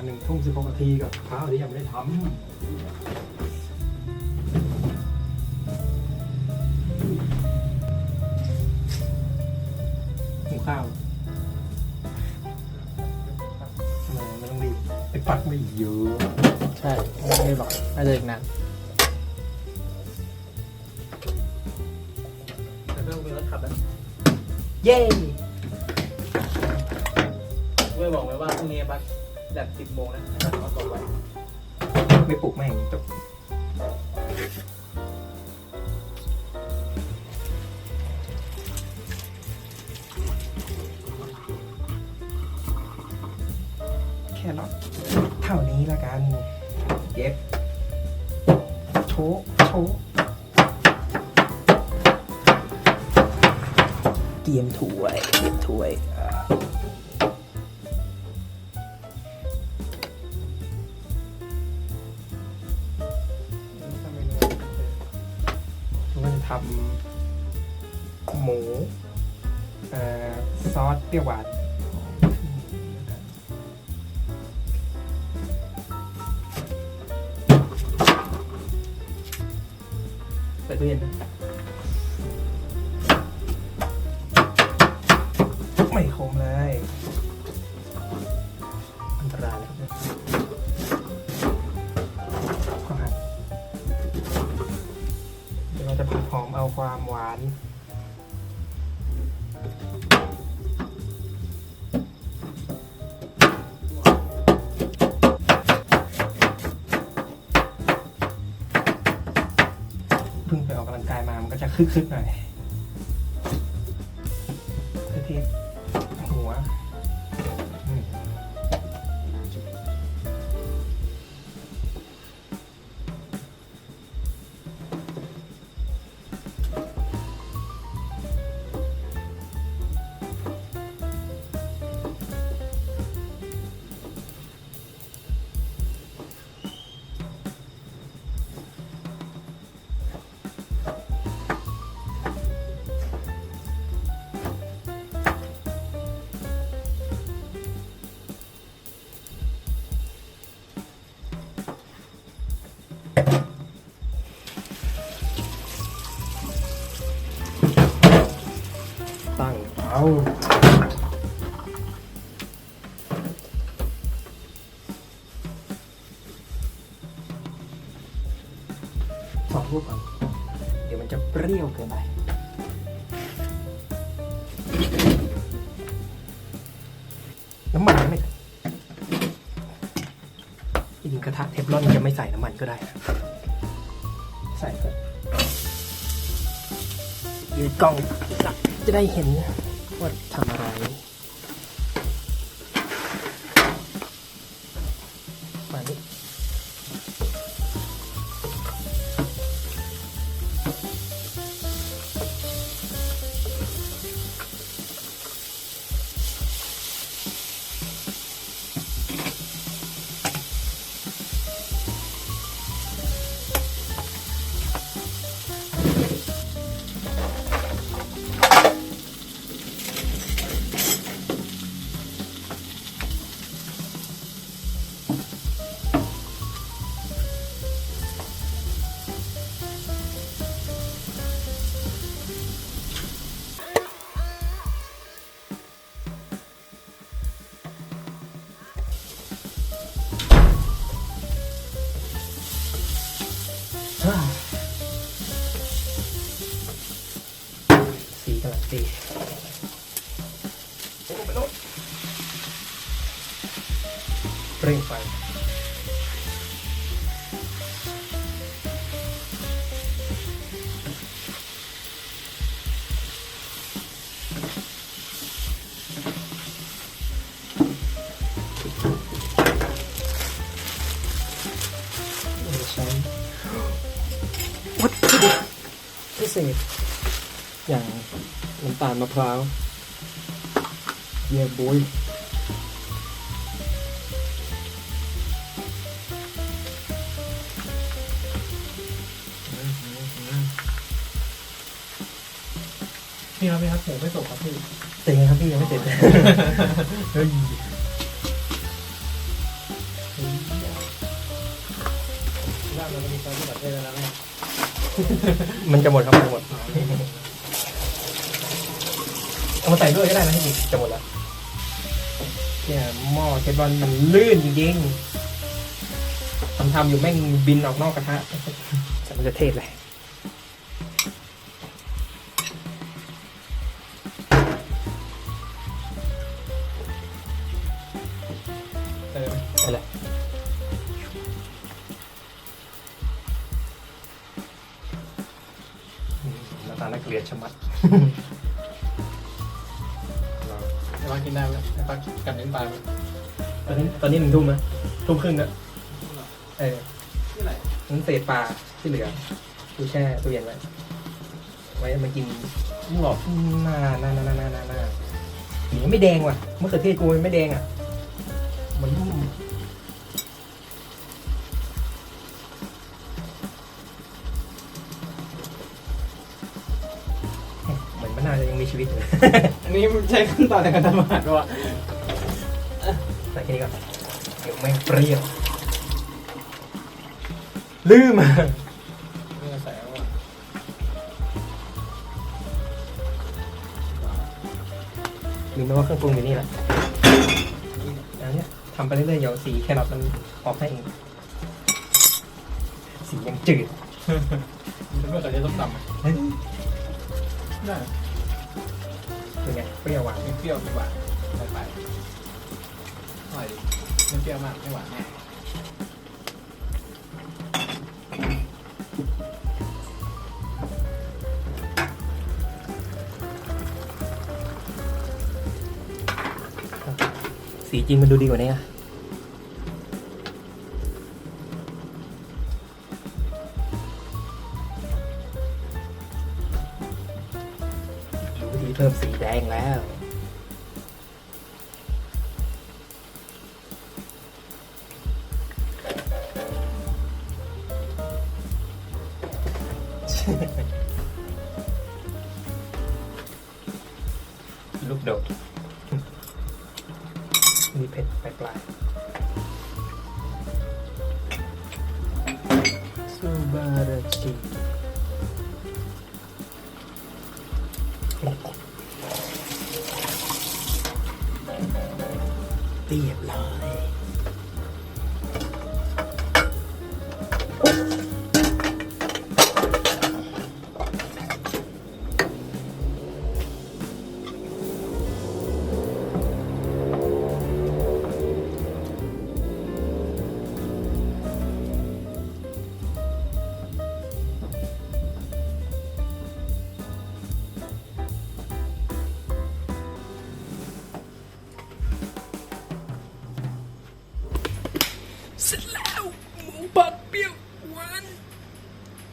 มาหนึ่งทุ่มสิบหกนาทีกับข้าวที่ยังไม่ได้ทำหุงข้าวทำไมไม่ต้องรีบไปปักไม่เยอะ ใช่ไม่ได้หรอกน่าจะอีกนานแต่ไม่ต้องเป็นรถขับแล้วเย้ด้วยบอกไว้ว่าพรุ่งนี้บัส แลบสิบโมงนะให้บัสเอาตัวไว้ไม่ปลุกแม่งจบแค่รอทเท่านี้ละกัน เย็บ โชว์โชว์เตรียมถ้วยเตรียมถ้วย ทำหมูซอสเปรี้ยวหวานใส่ตู้เย็นนะ ความหวาน เพิ่งไปออกกำลังกายมามันก็จะคึกๆหน่อยคือที่ เอาสองลูกก่อนเดี๋ยวมันจะเปรี้ยวเกินไปน้ำมันไม่จริงกระทะเทฟลอนจะไม่ใส่น้ำมันก็ได้นะใส่ก่อนยืดกล้องจะได้เห็น ว่าทำอะไร เร่งไฟใช้วัตถุดิบพิเศษอย่างน้ำตาลมะพร้าวเยี่ยบุย พี่ครับพี่ครับหมูไม่ตกครับพี่เต็งครับพี่ยังไม่เสร็จเฮ้ยร่างมันมีการที่แบบได้แล้วนะมันจะหมดครับจะหมดเอามาใส่ด้วยก็ได้นะพี่จะหมดแล้วเนี่ยหม้อเชฟบอลมันลื่นจริงๆทำๆอยู่แม่งบินออกนอกกระทะมันจะเทศเลย อออะไรอืมหน้าตาน่าเกลียดชะมัดไอ้ปักกินได้ไหมไอ้ปักกัดเน้นปลาไหมตอนนี้ตอนนี้หนึ่งทุ่มนะทุ่มครึ่งแล้วเออที่ไหนนั้นเศษปลาที่เหลือกูแช่ตู้เย็นไว้ ไว้มากินหลอกหน้าหน้าหน้าหน้าหน้าหน้าหน้าหนีไม่แดงว่ะมะเขือเทศกูมันไม่แดงอะ วิตอยู่อันนี้มันใช้ขั้นตอนในการทำอาหารปะวะใส่แค่นี้ก่อนเดี๋ยวไม่งเปรี้ยว ลืมอะไม่ต้องใส่แล้วอะลืมไปว่าเครื่องปรุงอยู่นี่แหละอันเนี้ยทำไปเรื่อยๆเดี๋ยวสีแครอทมันออกให้เอง สียังจืดมันเป็นเมื่อกี้ต้มตำอะเฮ้ยได้ เป็นไงเปรี้ยวหวานมีเปรี้ยวมีหวานไปไปอร่อยดีไม่เปรี้ยวมากไม่หวานมากสีจริงมันดูดีกว่านี้อะ เพิ่มสีแดงแล้ว ลูกดกมีเผ็ดปลายปลายซูบาราจิ